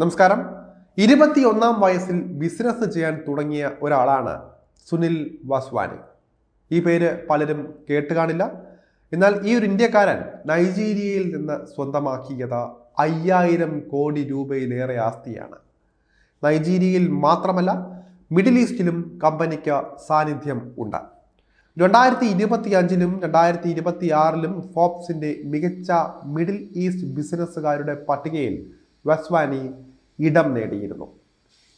നമസ്കാരം. ഇരുപത്തിയൊന്നാം വയസ്സിൽ ബിസിനസ് ചെയ്യാൻ തുടങ്ങിയ ഒരാളാണ് സുനിൽ വാസ്വാനി. ഈ പേര് പലരും കേട്ട് കാണില്ല എന്നാൽ ഈ ഒരു ഇന്ത്യക്കാരൻ നൈജീരിയയിൽ നിന്ന് സ്വന്തമാക്കിയത് അയ്യായിരം കോടി രൂപയിലേറെ ആസ്തിയാണ്. നൈജീരിയയിൽ മാത്രമല്ല മിഡിൽ ഈസ്റ്റിലും കമ്പനിക്ക് സാന്നിധ്യം ഉണ്ട്. രണ്ടായിരത്തി ഇരുപത്തി അഞ്ചിലും രണ്ടായിരത്തി ഇരുപത്തി ആറിലും ഫോപ്സിന്റെ മികച്ച മിഡിൽ ഈസ്റ്റ് ബിസിനസ്സുകാരുടെ പട്ടികയിൽ വസ്വാനി ഇടം നേടിയിരുന്നു.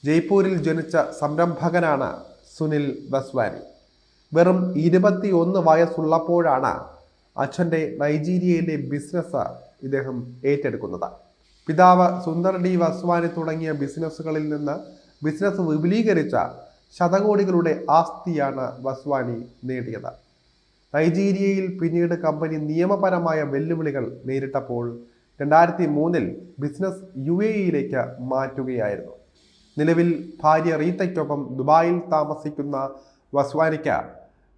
ജയ്പൂരിൽ ജനിച്ച സംരംഭകനാണ് സുനിൽ വസ്വാനി വെറും ഇരുപത്തി ഒന്ന് വയസ്സുള്ളപ്പോഴാണ് അച്ഛന്റെ നൈജീരിയയിലെ ബിസിനസ് ഇദ്ദേഹം ഏറ്റെടുക്കുന്നത്. പിതാവ് സുന്ദർ ഡി വസ്വാനി തുടങ്ങിയ ബിസിനസ്സുകളിൽ നിന്ന് ബിസിനസ് വിപുലീകരിച്ച ശതകോടികളുടെ ആസ്തിയാണ് വസ്വാനി നേടിയത്. നൈജീരിയയിൽ പിന്നീട് കമ്പനി നിയമപരമായ വെല്ലുവിളികൾ നേരിട്ടപ്പോൾ രണ്ടായിരത്തി മൂന്നിൽ ബിസിനസ് യു എ ഇയിലേക്ക് മാറ്റുകയായിരുന്നു. നിലവിൽ ഭാര്യ റീത്തയ്ക്കൊപ്പം ദുബായിൽ താമസിക്കുന്ന വസ്വാനിക്ക്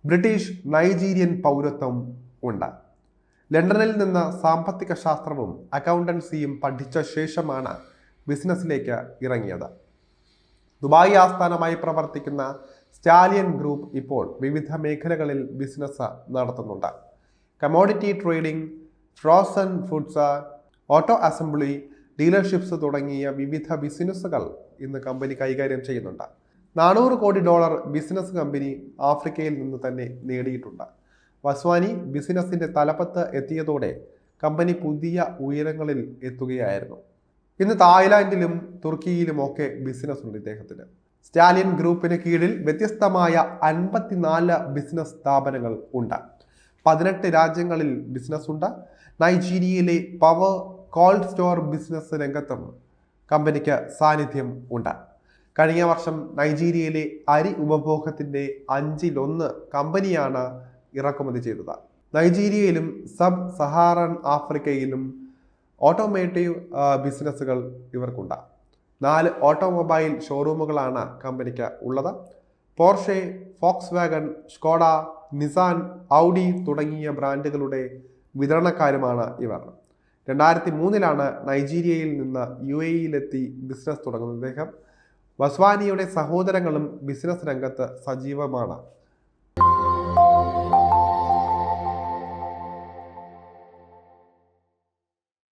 ബ്രിട്ടീഷ് നൈജീരിയൻ പൗരത്വം ഉണ്ട്. ലണ്ടനിൽ നിന്ന് സാമ്പത്തിക ശാസ്ത്രവും അക്കൗണ്ടൻസിയും പഠിച്ച ശേഷമാണ് ബിസിനസ്സിലേക്ക് ഇറങ്ങിയത്. ദുബായി ആസ്ഥാനമായി പ്രവർത്തിക്കുന്ന സ്റ്റാലിയൻ ഗ്രൂപ്പ് ഇപ്പോൾ വിവിധ മേഖലകളിൽ ബിസിനസ് നടത്തുന്നുണ്ട്. Commodity trading frozen foods auto assembly dealerships തുടങ്ങിയ വിവിധ ബിസിനസ്സുകൾ ഇന്ന് കമ്പനി കൈകാര്യം ചെയ്യുന്നുണ്ട്. നാനൂറ് കോടി ഡോളർ ബിസിനസ് കമ്പനി ആഫ്രിക്കയിൽ നിന്ന് തന്നെ നേടിയിട്ടുണ്ട്. വസ്വാനി ബിസിനസിന്റെ തലപ്പത്ത് എത്തിയതോടെ കമ്പനി പുതിയ ഉയരങ്ങളിൽ എത്തുകയായിരുന്നു. ഇന്ന് തായ്ലാൻഡിലും തുർക്കിയിലും ഒക്കെ ബിസിനസ് ഉണ്ട് ഇദ്ദേഹത്തിന്. സ്റ്റാലിയൻ ഗ്രൂപ്പിന് കീഴിൽ വ്യത്യസ്തമായ അൻപത്തിനാല് ബിസിനസ് സ്ഥാപനങ്ങൾ ഉണ്ട്. പതിനെട്ട് രാജ്യങ്ങളിൽ ബിസിനസ് ഉണ്ട് നൈജീരിയയിലെ പവർ കോൾഡ് സ്റ്റോർ ബിസിനസ് രംഗത്തും കമ്പനിക്ക് സാന്നിധ്യം ഉണ്ട്. കഴിഞ്ഞ വർഷം നൈജീരിയയിലെ അരി ഉപഭോഗത്തിന്റെ അഞ്ചിലൊന്ന് കമ്പനിയാണ് ഇറക്കുമതി ചെയ്തത്. നൈജീരിയയിലും സബ് സഹാറൻ ആഫ്രിക്കയിലും ഓട്ടോമേറ്റീവ് ബിസിനസ്സുകൾ ഇവർക്കുണ്ട്. നാല് ഓട്ടോമൊബൈൽ ഷോറൂമുകളാണ് കമ്പനിക്ക് ഉള്ളത്. Porsche Volkswagen Skoda Nissan Audi തുടങ്ങിയ ബ്രാൻഡുകളുടെ വിതരണക്കാരുമാണ് ഇവർ. രണ്ടായിരത്തി മൂന്നിലാണ് നൈജീരിയയിൽ നിന്ന് യു എ ഇയിലെത്തി ബിസിനസ് തുടങ്ങുന്നത്. അദ്ദേഹം വസ്വാനിയുടെ സഹോദരങ്ങളും ബിസിനസ് രംഗത്ത് സജീവമാണ്.